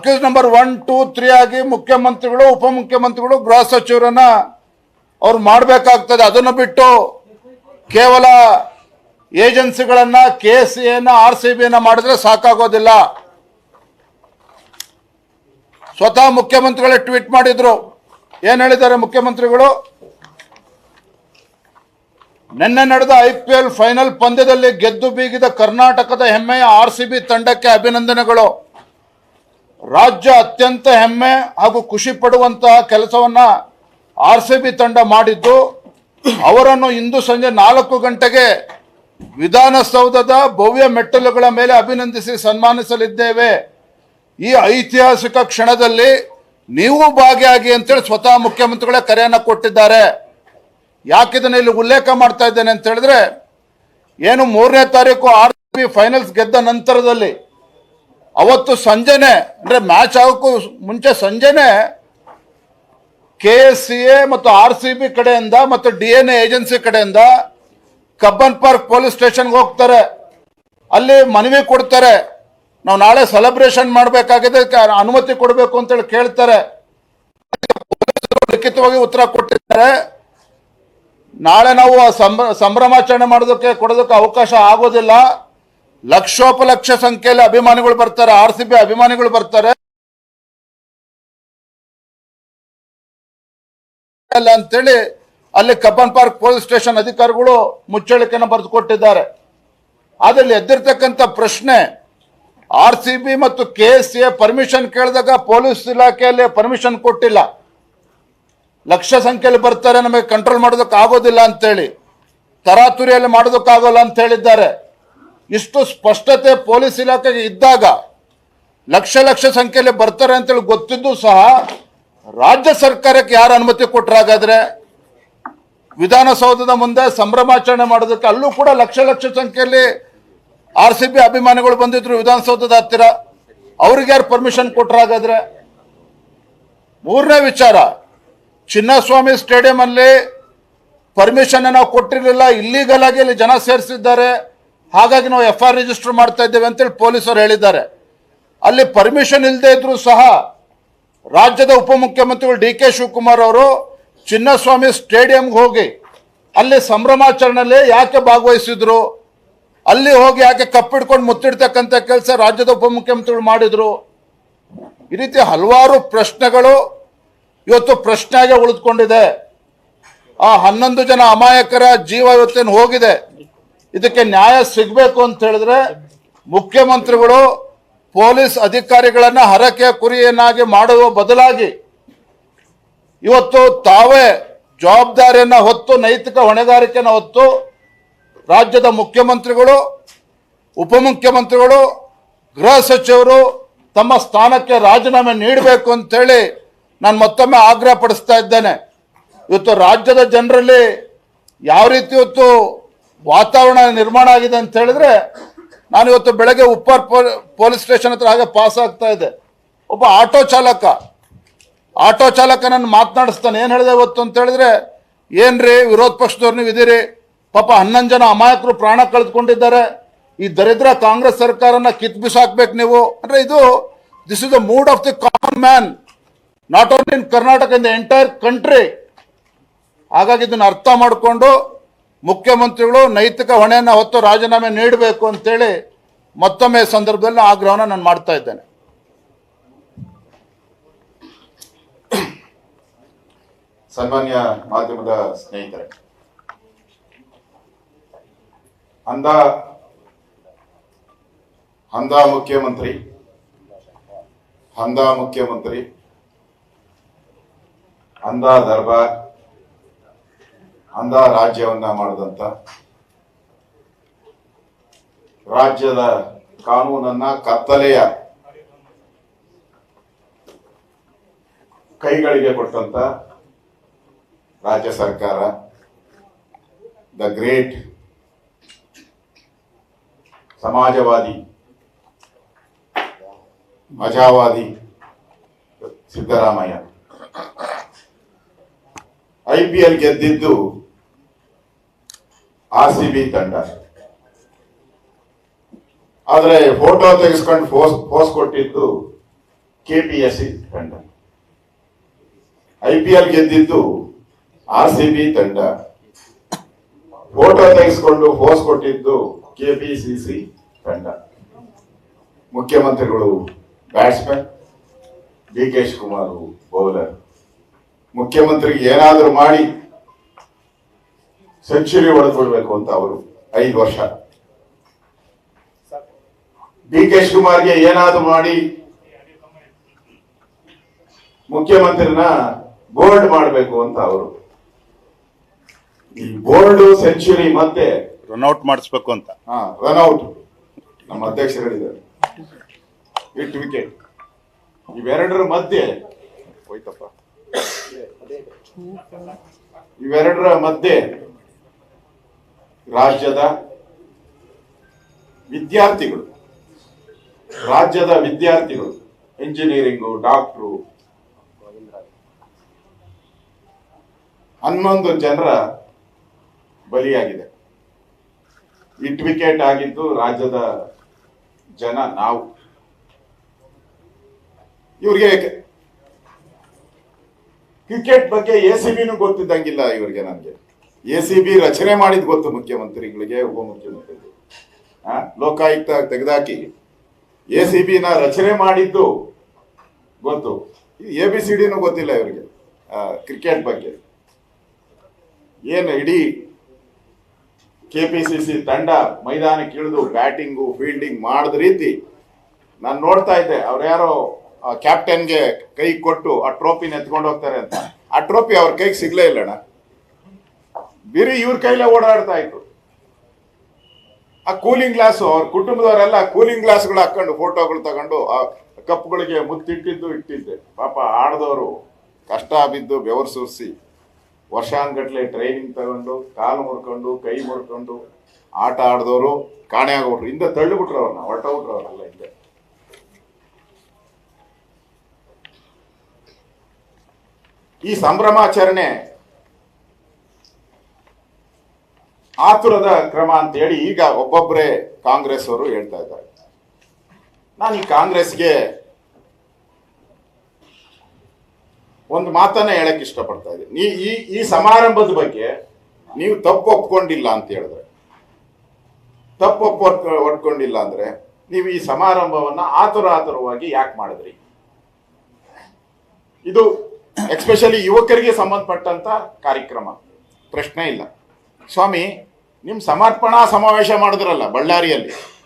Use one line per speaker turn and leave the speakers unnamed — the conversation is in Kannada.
Accused number one, two, three ಆಗಿ ಮುಖ್ಯಮಂತ್ರಿಗಳು, ಉಪಮುಖ್ಯಮಂತ್ರಿಗಳು, ಗೃಹ ಸಚಿವರನ್ನ ಅವ್ರು ಮಾಡಬೇಕಾಗ್ತದೆ. ಅದನ್ನು ಬಿಟ್ಟು ಕೇವಲ ಏಜೆನ್ಸಿಗಳನ್ನ, ಕೆ ಸಿ ಎನ್ನ ಆರ್ ಸಿ ಬಿಯನ್ನ ಮಾಡಿದ್ರೆ ಸಾಕಾಗೋದಿಲ್ಲ. ಸ್ವತಃ ಮುಖ್ಯಮಂತ್ರಿಗಳೇ ಟ್ವೀಟ್ ಮಾಡಿದ್ರು. ಏನ್ ಹೇಳಿದ್ದಾರೆ ಮುಖ್ಯಮಂತ್ರಿಗಳು? ನಿನ್ನೆ ನಡೆದ ಐ ಪಿ ಎಲ್ ಫೈನಲ್ ಪಂದ್ಯದಲ್ಲಿ ಗೆದ್ದು ಬೀಗಿದ ಕರ್ನಾಟಕದ ಹೆಮ್ಮೆಯ ಆರ್ ಸಿ ಬಿ ತಂಡಕ್ಕೆ ಅಭಿನಂದನೆಗಳು. ರಾಜ್ಯ ಅತ್ಯಂತ ಹೆಮ್ಮೆ ಹಾಗೂ ಖುಷಿ ಪಡುವಂತಹ ಕೆಲಸವನ್ನ ಆರ್ ಸಿ ಬಿ ತಂಡ ಮಾಡಿದ್ದು, ಅವರನ್ನು ಇಂದು ಸಂಜೆ ನಾಲ್ಕು ಗಂಟೆಗೆ ವಿಧಾನಸೌಧದ ಭವ್ಯ ಮೆಟ್ಟಲುಗಳ ಮೇಲೆ ಅಭಿನಂದಿಸಿ ಸನ್ಮಾನಿಸಲಿದ್ದೇವೆ. ಈ ಐತಿಹಾಸಿಕ ಕ್ಷಣದಲ್ಲಿ ನೀವು ಭಾಗಿಯಾಗಿ ಅಂತೇಳಿ ಸ್ವತಃ ಮುಖ್ಯಮಂತ್ರಿಗಳೇ ಕರೆಯನ್ನು ಕೊಟ್ಟಿದ್ದಾರೆ. ಯಾಕಿದನ್ನು ಇಲ್ಲಿ ಉಲ್ಲೇಖ ಮಾಡ್ತಾ ಇದ್ದೇನೆ ಅಂತ ಹೇಳಿದ್ರೆ, ಏನು ಮೂರನೇ ತಾರೀಕು ಆರ್ ಸಿ ಬಿ ಫೈನಲ್ಸ್ ಗೆದ್ದ ನಂತರದಲ್ಲಿ ಅವತ್ತು ಸಂಜೆನೆ, ಅಂದ್ರೆ ಮ್ಯಾಚ್ ಆಗೋಕ್ಕೂ ಮುಂಚೆ ಸಂಜೆನೆ ಕೆ ಎಸ್ ಸಿ ಎ ಮತ್ತು ಆರ್ ಸಿ ಬಿ ಕಡೆಯಿಂದ ಮತ್ತು ಡಿ ಎನ್ ಎ ಏಜೆನ್ಸಿ ಕಡೆಯಿಂದ ಕಬ್ಬನ್ ಪಾರ್ಕ್ ಪೊಲೀಸ್ ಸ್ಟೇಷನ್ಗೆ ಹೋಗ್ತಾರೆ. ಅಲ್ಲಿ ಮನವಿ ಕೊಡ್ತಾರೆ. ನಾವು ನಾಳೆ ಸೆಲೆಬ್ರೇಷನ್ ಮಾಡಬೇಕಾಗಿದೆ ಅನುಮತಿ ಕೊಡಬೇಕು ಅಂತೇಳಿ ಕೇಳ್ತಾರೆ. ಲಿಖಿತವಾಗಿ ಉತ್ತರ ಕೊಟ್ಟಿದ್ದಾರೆ. ನಾಳೆ ನಾವು ಸಂಭ್ರಮಾಚರಣೆ ಮಾಡೋದಕ್ಕೆ ಕೊಡೋದಕ್ಕೆ ಅವಕಾಶ ಆಗೋದಿಲ್ಲ. ಲಕ್ಷೋಪಲಕ್ಷ ಸಂಖ್ಯೆಯಲ್ಲಿ ಅಭಿಮಾನಿಗಳು ಬರ್ತಾರೆ ಆರ್ ಸಿ ಬಿ ಅಭಿಮಾನಿಗಳು ಬರ್ತಾರೆ. ಅಂತೇಳಿ ಅಲ್ಲಿ ಕಬ್ಬನ್ ಪಾರ್ಕ್ ಪೊಲೀಸ್ ಸ್ಟೇಷನ್ ಅಧಿಕಾರಿಗಳು ಮುಚ್ಚಳಿಕೆಯನ್ನು ಬರೆದು ಕೊಟ್ಟಿದ್ದಾರೆ ಅದರಲ್ಲಿ ಎದ್ದಿರ್ತಕ್ಕಂಥ ಪ್ರಶ್ನೆ ಆರ್ ಸಿ ಬಿ ಮತ್ತು ಕೆ ಎಸ್ ಎ ಪರ್ಮಿಷನ್ ಕೇಳಿದಾಗ ಪೊಲೀಸ್ ಇಲಾಖೆಯಲ್ಲಿ ಪರ್ಮಿಷನ್ ಕೊಟ್ಟಿಲ್ಲ. ಲಕ್ಷ ಸಂಖ್ಯೆಯಲ್ಲಿ ಬರ್ತಾರೆ, ನಮಗೆ ಕಂಟ್ರೋಲ್ ಮಾಡೋದಕ್ಕೆ ಆಗೋದಿಲ್ಲ ಅಂತೇಳಿ, ತರಾತುರಿಯಲ್ಲಿ ಮಾಡೋದಕ್ಕಾಗೋಲ್ಲ ಅಂತ ಹೇಳಿದ್ದಾರೆ. ಇಷ್ಟು ಸ್ಪಷ್ಟತೆ ಪೊಲೀಸ್ ಇಲಾಖೆಗೆ ಇದ್ದಾಗ ಲಕ್ಷ ಲಕ್ಷ ಸಂಖ್ಯೆಯಲ್ಲಿ ಬರ್ತಾರೆ ಅಂತೇಳಿ ಗೊತ್ತಿದ್ದು ಸಹ ರಾಜ್ಯ ಸರ್ಕಾರಕ್ಕೆ ಯಾರು ಅನುಮತಿ ಕೊಟ್ಟರಾಗಾದ್ರೆ ವಿಧಾನಸೌಧದ ಮುಂದೆ ಸಂಭ್ರಮಾಚರಣೆ ಮಾಡೋದಕ್ಕೆ ಅಲ್ಲೂ ಕೂಡ ಲಕ್ಷ ಲಕ್ಷ ಸಂಖ್ಯೆಯಲ್ಲಿ ಆರ್ ಸಿ ಬಿ ಅಭಿಮಾನಿಗಳು ಬಂದಿದ್ರು ವಿಧಾನಸೌಧದ ಹತ್ತಿರ. ಅವ್ರಿಗೆ ಯಾರು ಪರ್ಮಿಷನ್ ಕೊಟ್ಟರಾಗಾದ್ರೆ ಮೂರನೇ ವಿಚಾರ, ಚಿನ್ನಸ್ವಾಮಿ ಸ್ಟೇಡಿಯಂ ಅಲ್ಲಿ ಪರ್ಮಿಷನ್ ನಾವು ಕೊಟ್ಟಿರಲಿಲ್ಲ ಇಲ್ಲಿಗಲಾಗಿ ಇಲ್ಲಿ ಜನ ಸೇರಿಸಿದ್ದಾರೆ. ಹಾಗಾಗಿ ನಾವು ಎಫ್ ಆರ್ ರಿಜಿಸ್ಟರ್ ಮಾಡ್ತಾ ಇದ್ದೇವೆ ಅಂತೇಳಿ ಪೊಲೀಸರು ಹೇಳಿದ್ದಾರೆ. ಅಲ್ಲಿ ಪರ್ಮಿಷನ್ ಇಲ್ಲದೆ ಇದ್ರು ಸಹ ರಾಜ್ಯದ ಉಪಮುಖ್ಯಮಂತ್ರಿಗಳು ಡಿ ಕೆ ಶಿವಕುಮಾರ್ ಅವರು ಚಿನ್ನಸ್ವಾಮಿ ಸ್ಟೇಡಿಯಂಗೆ ಹೋಗಿ ಅಲ್ಲಿ ಸಂಭ್ರಮಾಚರಣೆಯಲ್ಲಿ ಯಾಕೆ ಭಾಗವಹಿಸಿದ್ರು, ಅಲ್ಲಿ ಹೋಗಿ ಯಾಕೆ ಕಪ್ಪಿಡ್ಕೊಂಡು ಮುತ್ತಿಡ್ತಕ್ಕಂಥ ಕೆಲಸ ರಾಜ್ಯದ ಉಪಮುಖ್ಯಮಂತ್ರಿಗಳು ಮಾಡಿದ್ರು. ಈ ರೀತಿ ಹಲವಾರು ಪ್ರಶ್ನೆಗಳು ಇವತ್ತು ಪ್ರಶ್ನೆಯಾಗೆ ಉಳಿದುಕೊಂಡಿದೆ. ಆ ಹನ್ನೊಂದು ಜನ ಅಮಾಯಕರ ಜೀವ ಇವತ್ತೇನು ಹೋಗಿದೆ. ಇದಕ್ಕೆ ನ್ಯಾಯ ಸಿಗಬೇಕು ಅಂತ ಹೇಳಿದ್ರೆ ಮುಖ್ಯಮಂತ್ರಿಗಳು ಪೊಲೀಸ್ ಅಧಿಕಾರಿಗಳನ್ನ ಹರಕೆ ಕುರಿಯನ್ನಾಗಿ ಮಾಡುವ ಬದಲಾಗಿ ಇವತ್ತು ತಾವೇ ಜವಾಬ್ದಾರಿಯನ್ನ ಹೊತ್ತು, ನೈತಿಕ ಹೊಣೆಗಾರಿಕೆಯನ್ನು ಹೊತ್ತು ರಾಜ್ಯದ ಮುಖ್ಯಮಂತ್ರಿಗಳು, ಉಪಮುಖ್ಯಮಂತ್ರಿಗಳು, ಗೃಹ ಸಚಿವರು ತಮ್ಮ ಸ್ಥಾನಕ್ಕೆ ರಾಜೀನಾಮೆ ನೀಡಬೇಕು ಅಂತೇಳಿ ನಾನು ಮತ್ತೊಮ್ಮೆ ಆಗ್ರಹ ಪಡಿಸ್ತಾ ಇದ್ದೇನೆ. ಇವತ್ತು ರಾಜ್ಯದ ಜನರಲ್ಲಿ ಯಾವ ರೀತಿ ಇವತ್ತು ವಾತಾವರಣ ನಿರ್ಮಾಣ ಆಗಿದೆ ಅಂತ ಹೇಳಿದ್ರೆ ನಾನು ಇವತ್ತು ಬೆಳಗ್ಗೆ ಉಪ್ಪಾರ್ ಪೊಲ್- ಪೊಲೀಸ್ ಸ್ಟೇಷನ್ ಹತ್ರ ಹಾಗೆ ಪಾಸ್ ಆಗ್ತಾ ಇದೆ ಒಬ್ಬ ಆಟೋ ಚಾಲಕ ಆಟೋ ಚಾಲಕ ನನ್ನ ಮಾತನಾಡಿಸ್ತಾನೆ, ಏನು ಹೇಳಿದೆ ಇವತ್ತು ಅಂತ ಹೇಳಿದ್ರೆ, ಏನ್ರಿ ವಿರೋಧ ಪಕ್ಷದವ್ರು ನೀವು ಇದೀರಿ? ಪಾಪ ಹನ್ನೊಂದು ಜನ ಅಮಾಯಕರು ಪ್ರಾಣ ಕಳೆದುಕೊಂಡಿದ್ದಾರೆ. ಈ ದರಿದ್ರ ಕಾಂಗ್ರೆಸ್ ಸರ್ಕಾರನ ಕಿತ್ ಬಿಸಾಕ್ಬೇಕು ನೀವು. ಅಂದ್ರೆ ಇದು this is the mood of the common man not only in Karnataka in the entire country ಹಾಗಾಗಿ ಇದನ್ನು ಅರ್ಥ ಮಾಡಿಕೊಂಡು ಮುಖ್ಯಮಂತ್ರಿಗಳು ನೈತಿಕ ಹೊಣೆಯನ್ನು ಹೊತ್ತು ರಾಜೀನಾಮೆ ನೀಡಬೇಕು ಅಂತೇಳಿ ಮತ್ತೊಮ್ಮೆ ಸಂದರ್ಭದಲ್ಲಿ ಆಗ್ರಹವನ್ನು ನಾನು ಮಾಡ್ತಾ ಇದ್ದೇನೆ.
ಸನ್ಮಾನ್ಯ ಮಾಧ್ಯಮದ ಸ್ನೇಹಿತರೆ, ಅಂದ ಅಂದ ಮುಖ್ಯಮಂತ್ರಿ ಅಂದ ಮುಖ್ಯಮಂತ್ರಿ, ಅಂದ ದರ್ಬಾರ್ ಅಂದ ರಾಜ್ಯವನ್ನ ಮಾಡಿದಂತ. ರಾಜ್ಯದ ಕಾನೂನನ್ನ ಕತ್ತಲೆಯ ಕೈಗಳಿಗೆ ಕೊಟ್ಟಂತ ರಾಜ್ಯ ಸರ್ಕಾರ, ದ ಗ್ರೇಟ್ ಸಮಾಜವಾದಿ ಮಜಾವಾದಿ ಸಿದ್ದರಾಮಯ್ಯ. ಐ ಪಿ ಎಲ್ ಗೆದ್ದಿದ್ದು ಆರ್ ಸಿ ಬಿ ತಂಡ. ಆದ್ರೆ ಫೋಟೋ ತೆಗೆಸ್ಕೊಂಡು ಫೋಸ್ ಫೋಸ್ ಕೊಟ್ಟಿದ್ದು ಕೆಪಿಎಸ್ಸಿ ತಂಡ. ಐ ಪಿ ಎಲ್ ಗೆದ್ದಿದ್ದು ಆರ್ ಸಿ ಬಿ ತಂಡ. ಫೋಟೋ ತೆಗೆಸ್ಕೊಂಡು ಪೋಸ್ ಕೊಟ್ಟಿದ್ದು ಕೆಪಿಸಿಸಿ ತಂಡ. ಮುಖ್ಯಮಂತ್ರಿಗಳು batsman, D K Shivakumar, bowler. ಮುಖ್ಯಮಂತ್ರಿಗೆ ಏನಾದರೂ ಮಾಡಿ ಸೆಂಚುರಿ ಹೊಡೆದುಕೊಳ್ಬೇಕು ಅಂತ ಅವರು ಐದು ವರ್ಷ. ಡಿ ಕೆ ಶಿವಕುಮಾರ್ಗೆ ಏನಾದರೂ ಮಾಡಿ ಮುಖ್ಯಮಂತ್ರಿನ ಬೋರ್ಡ್ ಮಾಡಬೇಕು ಅಂತ ಅವರು. ಈ ಬೋರ್ಡ್ ಸೆಂಚುರಿ ಮತ್ತೆ
ರನ್ಔಟ್ ಮಾಡಿಸ್ಬೇಕು ಅಂತ.
ಹಾ ರನ್ಔಟ್ ನಮ್ಮ ಅಧ್ಯಕ್ಷರು ಹೇಳಿದ್ದಾರೆ ಇಟ್ ವಿಕೆಟ್ ಇವೆರಡರ ಮಧ್ಯೆ. ಹೋಯ್ತಪ್ಪ. ಇವೆರಡರ ಮಧ್ಯೆ ರಾಜ್ಯದ ವಿದ್ಯಾರ್ಥಿಗಳು ರಾಜ್ಯದ ವಿದ್ಯಾರ್ಥಿಗಳು ಇಂಜಿನಿಯರಿಂಗು ಡಾಕ್ಟ್ರು ಹನ್ನೊಂದು ಜನರ ಬಲಿಯಾಗಿದೆ. ಇಟ್ ವಿಕೆಟ್ ಆಗಿದ್ದು ರಾಜ್ಯದ ಜನ ನಾವು. ಇವ್ರಿಗೆ ಕ್ರಿಕೆಟ್ ಬಗ್ಗೆ ಎ ಸಿ ಬಿನೂ ಗೊತ್ತಿದ್ದಂಗಿಲ್ಲ ಇವರಿಗೆ ನನಗೆ ಎ ಸಿ ಬಿ ರಚನೆ ಮಾಡಿದ್ ಗೊತ್ತು ಮುಖ್ಯಮಂತ್ರಿಗಳಿಗೆ ಉಪಮುಖ್ಯಮಂತ್ರಿಗಳಿಗೆ ಲೋಕಾಯುಕ್ತ ತೆಗೆದಾಕಿ ಎ ಸಿ ಬಿನ ರಚನೆ ಮಾಡಿದ್ದು ಗೊತ್ತು. ಎ ಬಿ ಸಿ ಡಿನೂ ಗೊತ್ತಿಲ್ಲ ಇವರಿಗೆ ಕ್ರಿಕೆಟ್ ಬಗ್ಗೆ. ಏನು ಇಡೀ ಕೆ ಪಿ ಸಿ ಸಿ ತಂಡ ಮೈದಾನಕ್ಕಿಳಿದು ಬ್ಯಾಟಿಂಗು, ಫೀಲ್ಡಿಂಗ್ ಮಾಡಿದ ರೀತಿ ನಾನು ನೋಡ್ತಾ ಇದ್ದೆ. ಅವ್ರು ಯಾರೋ ಕ್ಯಾಪ್ಟನ್ಗೆ ಕೈ ಕೊಟ್ಟು ಆ ಟ್ರೋಫಿನ ಎತ್ಕೊಂಡು ಹೋಗ್ತಾರೆ ಅಂತ. ಆ ಟ್ರೋಫಿ ಅವ್ರ ಕೈಗೆ ಸಿಗ್ಲೇ ಇಲ್ಲಣ್ಣ ಬಿರಿ ಇವ್ರ ಕೈಲೇ ಓಡಾಡ್ತಾ ಇತ್ತು. ಆ ಕೂಲಿಂಗ್ ಗ್ಲಾಸು ಅವ್ರ ಕುಟುಂಬದವರೆಲ್ಲ ಕೂಲಿಂಗ್ ಗ್ಲಾಸ್ಗಳು ಹಾಕೊಂಡು ಫೋಟೋಗಳು ತಗೊಂಡು ಆ ಕಪ್ಗಳಿಗೆ ಮುತ್ತಿಟ್ಟಿದ್ದು ಇಟ್ಟಿದ್ದೆ. ಪಾಪ ಆಡ್ದವರು ಕಷ್ಟ ಬಿದ್ದು ಬೆವರು ಸುರಿಸಿ ವರ್ಷಾನ್ಗಟ್ಲೆ ಟ್ರೈನಿಂಗ್ ತಗೊಂಡು ಕಾಲು ಮುರ್ಕೊಂಡು ಕೈ ಮುರ್ಕೊಂಡು ಆಟ ಆಡಿದವರು ಕಾಣೆ ಆಗೋಗ್ಬಿಟ್ರು. ಹಿಂದೆ ತಳ್ಳಿಬಿಟ್ರು ಅವ್ರನ್ನ ಹೊರಟೋಗ್ಬಿಟ್ರು ಅವರೆಲ್ಲ ಹಿಂದೆ. ಈ ಸಂಭ್ರಮಾಚರಣೆ ಆತುರದ ಕ್ರಮ ಅಂತ ಹೇಳಿ ಈಗ ಒಬ್ಬೊಬ್ಬರೇ ಕಾಂಗ್ರೆಸ್ ಅವರು ಹೇಳ್ತಾ ಇದ್ದಾರೆ. ನಾನು ಈ ಕಾಂಗ್ರೆಸ್ಗೆ ಒಂದು ಮಾತನ್ನ ಹೇಳಕ್ ಇಷ್ಟಪಡ್ತಾ ಇದ್ದೀನಿ. ನೀ ಈ ಈ ಸಮಾರಂಭದ ಬಗ್ಗೆ ನೀವು ತಪ್ಪು ಒಪ್ಕೊಂಡಿಲ್ಲ ಅಂತ ಹೇಳಿದ್ರೆ, ತಪ್ಪು ಒಪ್ಪ ಒಡ್ಕೊಂಡಿಲ್ಲ ಅಂದ್ರೆ ನೀವು ಈ ಸಮಾರಂಭವನ್ನ ಆತುರ ಆತುರವಾಗಿ ಯಾಕೆ ಮಾಡಿದ್ರಿ? ಇದು ಎಕ್ಸ್ಪೆಷಲಿ ಯುವಕರಿಗೆ ಸಂಬಂಧಪಟ್ಟಂತ ಕಾರ್ಯಕ್ರಮ. ಪ್ರಶ್ನೆ ಇಲ್ಲ. ಸ್ವಾಮಿ ನಿಮ್ ಸಮರ್ಪಣಾ ಸಮಾವೇಶ ಮಾಡಿದ್ರಲ್ಲ ಬಳ್ಳಾರಿಯಲ್ಲಿ.